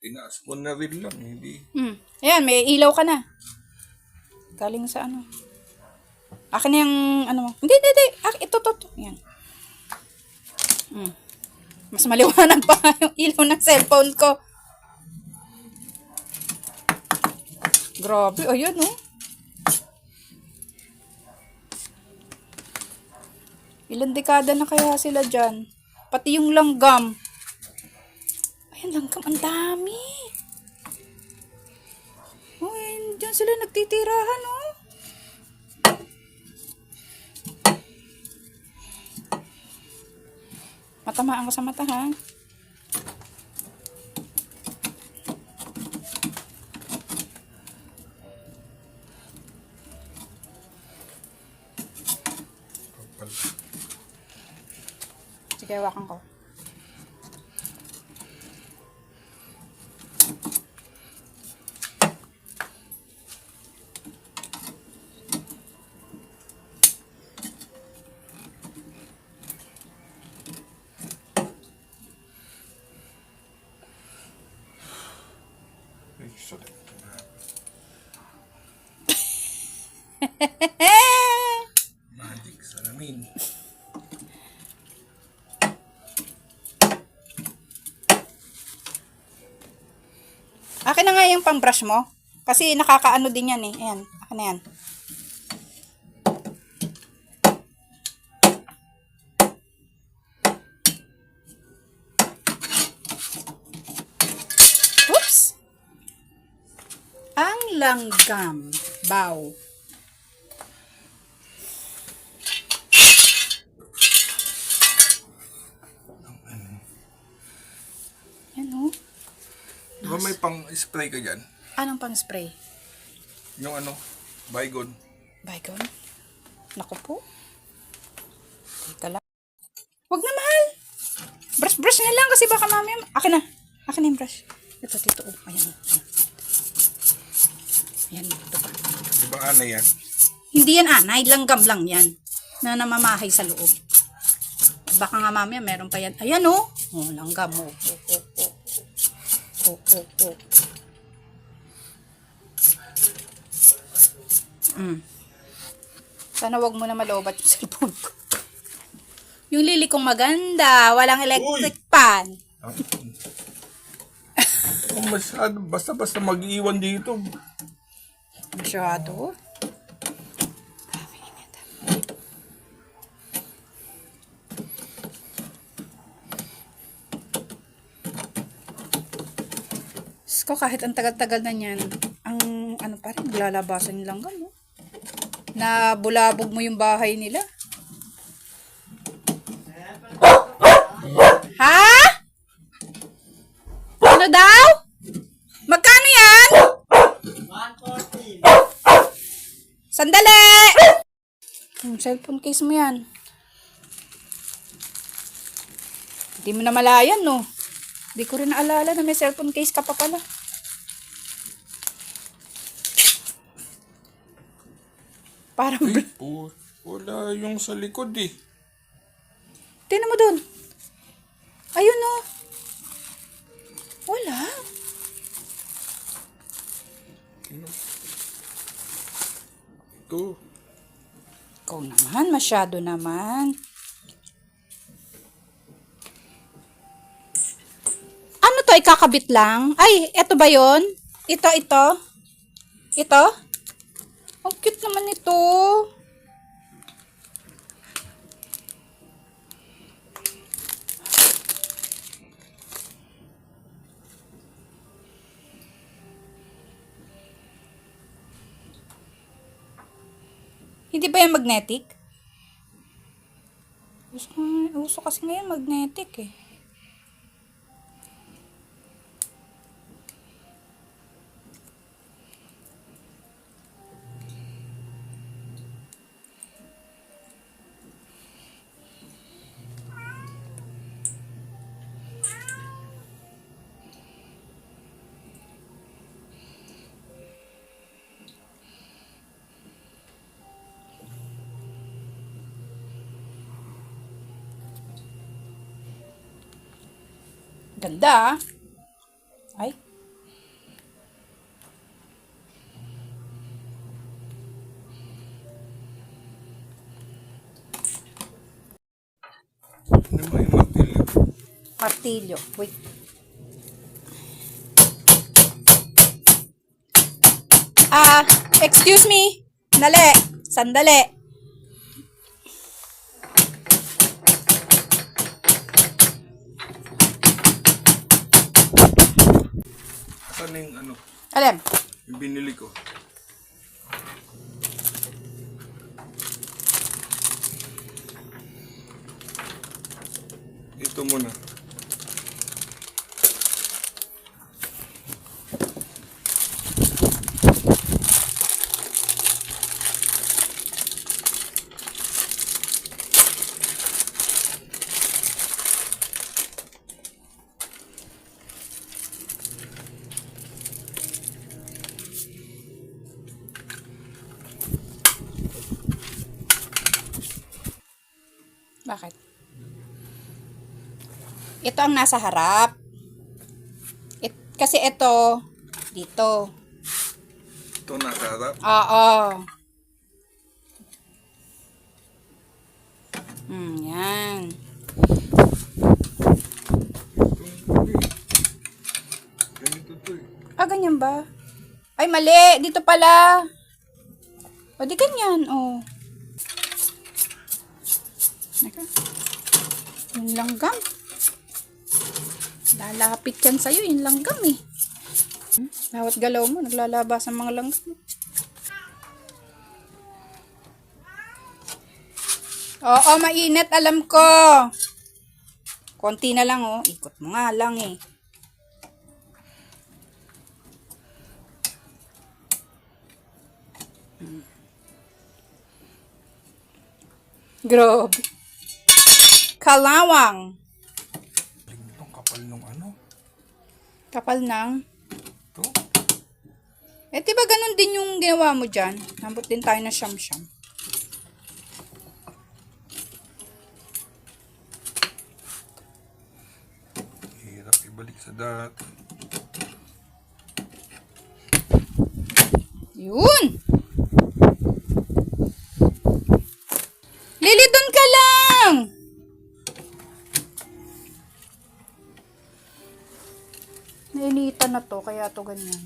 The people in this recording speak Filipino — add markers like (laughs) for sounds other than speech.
Tinaas mo na rin lang, hindi. Hmm. Ayan, may ilaw ka na. Galing sa ano. Akin yung ano mo. Hindi, hindi, hindi. Ak- ito, ito, ito. Ayan. Hmm. Mas maliwanag pa yung ilaw ng cellphone ko. Grabe, ayun oh. Ilang dekada na kaya sila dyan? Pati yung langgam. Langgam, ang dami. Uy, dyan sila nagtitirahan, oh. Matamaan ka sa mata, ha? Sige, hawakan ko. Sorry. Magic salamin. Akin na nga yung pang-brush mo. Kasi nakakaano din yan eh. Ayan, akin na yan. Langgam. Bow. Yan oh. Di ba may pang-spray ka dyan? Anong pang-spray? Yung ano, bygone. Bygone? Naku po. Teka lang. Huwag na mahal. Brush, brush na lang kasi baka mamaya. Akin na. Akin na yung brush. Ito, tito. Oh, ayan. oh, Ayan. Ito pa. Di ba ana yan? Hindi yan anay. Langgam lang yan. Na namamahay sa loob. Baka nga mamaya meron pa yan. Ayan oh. Oh, langgam. Oh, oh, oh, oh. Oh, oh, oh. Mm. Sana wag mo na maloobat yung (laughs) cellphone ko. Yung lili kong maganda, walang electric pan. Kung masyado, basta-basta mag-iwan dito. Diyos ko, kahit ang tagal-tagal na niyan, ang ano pa rin, lalabasan yung langgam, no? Na bulabog mo yung bahay nila. Ha? Ano daw? Magkano yan? Sandali! Yung cellphone case mo yan. Hindi mo na malayan, no? Hindi ko rin naalala na may cellphone case ka pa pala. Parang, Ay, po, wala yung sa likod eh. tingnan mo dun. Ayun, no? Wala. Ito. Ikaw naman, masyado naman. Ano to, ikakabit lang? Ay, eto ba yon? Ito, ito? Ito? Ang cute naman ito. Hindi ba yan magnetic? Uso, uso kasi ngayon magnetic eh. Ganda. Ah. Ay. Ano ba yung martilyo? Martilyo. Wait. Ah, excuse me. Nale. Sandali. Saan na yung ano? Alam. Yung binili ko. Ito muna. Bakit? Ito ang nasa harap. It, kasi ito, dito. Ito nasa harap. Oo. Hmm, yan. Eh. Ah, ganyan ba? Ay, mali. Dito pala. O, di ganyan. O. Naka. Yung langgam. Lalapit yan sa'yo. Yung langgam eh. Bawat galaw mo, naglalabas ang mga langgam. Oo, mainit. Alam ko. Konti na lang, oh. Ikot mo nga lang, eh. Grabe. Kalawang. Itong kapal nung ano. Kapal ng... Ito. Eh, di ba ganun din yung ginawa mo dyan? Nabot din tayo na siyam-siyam. Hirap ibalik sa dati. Yun! Kaya to ganyan.